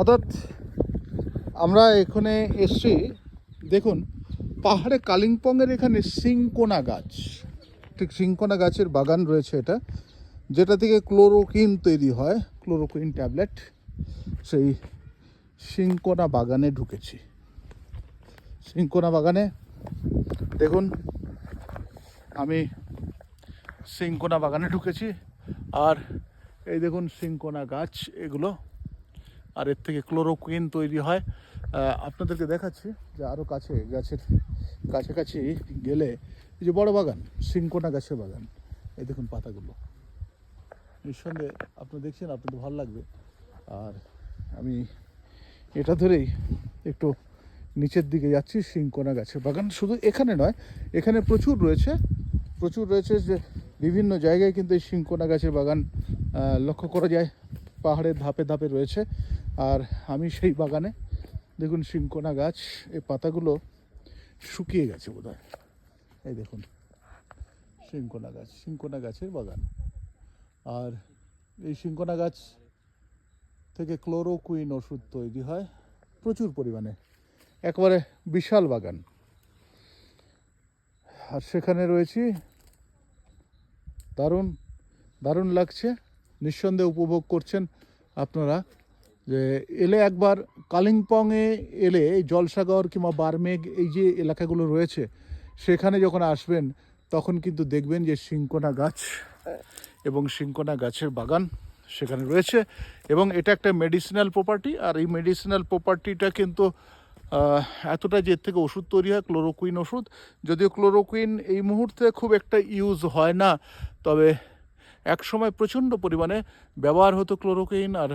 অর্থাৎ আমরা এখানে এসছি, দেখুন, পাহাড়ে কালিম্পংয়ের এখানে সিংকোনা গাছ, ঠিক সিংকোনা গাছের বাগান রয়েছে এটা, যেটা থেকে ক্লোরোকিন তৈরি হয় ক্লোরোকিন ট্যাবলেট, সেই সিংকোনা বাগানে ঢুকেছি। সিংকোনা বাগানে, দেখুন, আমি সিংকোনা বাগানে ঢুকেছি, আর এই দেখুন সিংকোনা গাছ, এগুলো আর এর থেকে ক্লোরোকুইন তৈরি হয়। আপনাদেরকে দেখাচ্ছি যে আরও কাছে, গাছের কাছাকাছি গেলে এই যে বড় বাগান, সিংকোনা গাছের বাগান, এই দেখুন পাতাগুলো। নিঃসন্দেহে আপনি দেখছেন, আপনাদের ভালো লাগবে। আর আমি এটা ধরেই একটু নিচের দিকে যাচ্ছি, সিংকোনা গাছের বাগান। শুধু এখানে নয়, এখানে প্রচুর রয়েছে। প্রচুর রয়েছে যে বিভিন্ন জায়গায় কিন্তু এই সিংকোনা গাছের বাগান লক্ষ্য করা যায়। পাহাড়ের ধাপে ধাপে রয়েছে। আর আমি সেই বাগানে, দেখুন শিঙ্কোনা গাছ, এই পাতাগুলো শুকিয়ে গেছে বোধ এই দেখুন সিংকোনা গাছ শিঙ্কোনা গাছের বাগান। আর এই সিংকোনা গাছ থেকে ক্লোরোকুইন ওষুধ তৈরি হয় প্রচুর পরিমাণে। একবারে বিশাল বাগান। আর সেখানে রয়েছি। দারুণ দারুণ লাগছে। নিঃসন্দেহে উপভোগ করছেন আপনারা, যে এলে একবার কালিম্পংয়ে এলে এই জলসাগর কিংবা বারমেঘ এই যে এলাকাগুলো রয়েছে, সেখানে যখন আসবেন, তখন কিন্তু দেখবেন যে সিংকোনা গাছ এবং সিংকোনা গাছের বাগান সেখানে রয়েছে এবং এটা একটা মেডিসিনাল প্রপার্টি আর এই মেডিসিনাল প্রপার্টিটা কিন্তু এতটা যে থেকে ওষুধ তৈরি হয় ক্লোরোকুইন ওষুধ, যদিও ক্লোরোকুইন এই মুহূর্তে খুব একটা ইউজ হয় না, তবে এক সময় প্রচণ্ড পরিমাণে ব্যবহার হতো ক্লোরোকুইন আর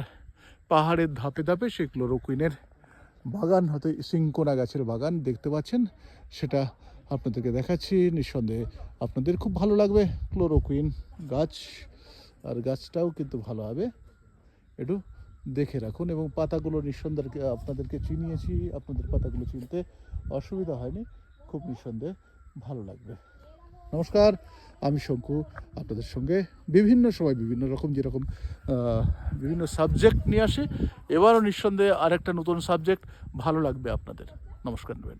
পাহাড়ের ধাপে ধাপে সেই ক্লোরোকুইনের বাগান, হয়তো সিংকোনা গাছের বাগান দেখতে পাচ্ছেন। সেটা আপনাদেরকে দেখাচ্ছি। নিঃসন্দেহে আপনাদের খুব ভালো লাগবে ক্লোরোকুইন গাছ। আর গাছটাও কিন্তু ভালো হবে। একটু দেখে রাখুন। এবং পাতাগুলো নিঃসন্দেহে আপনাদেরকে চিনিয়েছি। আপনাদের পাতাগুলো চিনতে অসুবিধা হয়নি। খুব নিঃসন্দেহে ভালো লাগবে। নমস্কার, আমি শঙ্কু, আপনাদের সঙ্গে বিভিন্ন সময় বিভিন্ন রকম যেরকম বিভিন্ন সাবজেক্ট নিয়ে আসে, এবারও নিঃসন্দেহে আরেকটা নতুন সাবজেক্ট ভালো লাগবে আপনাদের। নমস্কার নেবেন